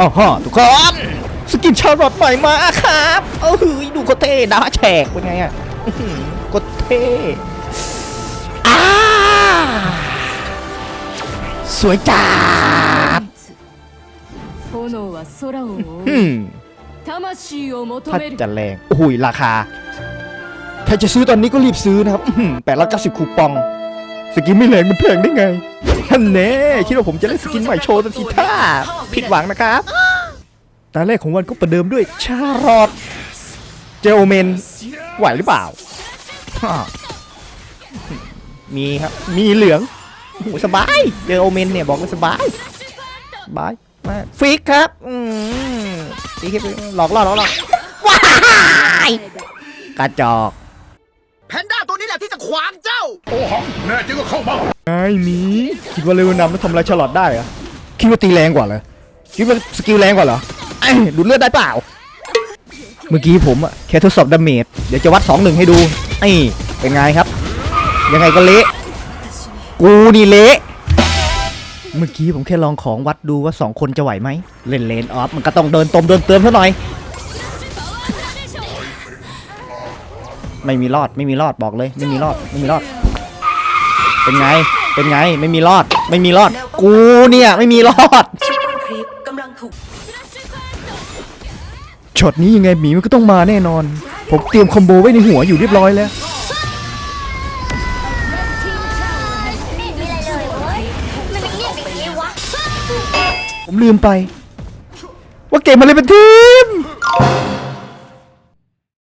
อ้าวฮะทุกคนสกินชาร์ลอตใหม่มาครับเอ้ยดูโคเท่ดาวแฉกเป็นไงอะโคเท่สวยจ้าถ้าจะแรงโอ้ยราคาใครจะซื้อตอนนี้ก็รีบซื้อนะครับแปดร้อยเก้าสิบคูปอง สกินไม่แรงมันแพงได้ไงท่านแน่คิดว่าผมจะได้สกินใหม่โชว์ทันทีท่าผิดหวังนะครับตาแรกของวันก็ประเดิมด้วยชารอดเจโอเมนไหวหรือเปล่าฮ่า มีครับ มีเหลืองโอ้โหสบายเจโอเมนเนี่ยบอกเลยสบายสบายมากฟิกครับ อืมฟิกครับหลอกล่อหลอกล่อว้ายกระจอก ที่จะขวางเจ้าแน่จริงก็เข้ามาไอ้หมีคิดว่าเร็วนำแล้วทำลายฉลอดได้เหรอคิดว่าตีแรงกว่าเหรอคิดว่าสกิลแรงกว่าเหรอไอ้ยดูดเลือดได้เปล่า เมื่อกี้ผมอะแค่ทดสอบดาเมจเดี๋ยวจะวัด2 1ให้ดูไอ้เป็นไงครับ ยังไงก็เละกูนี่เละเมื่อกี้ผมแค่ลองของวัดดูว่า2คนจะไหวไหมเล่นเลนออฟมันก็ต้องเดินตมเดินเติมซะหน่อย ไม่มีรอดไม่มีรอดบอกเลย ไม่มีรอดไม่มีรอด เป็นไงเป็นไงไม่มีรอด ไม่มีรอด กูเนี่ยไม่มีรอดช็อตนี้ยังไงหมีมันก็ต้องมาแน่นอน ผมเตรียมคอมโบไว้ในหัวอยู่เรียบร้อยแล้วผมลืมไป ว่าเกมมันเลยเป็นทีม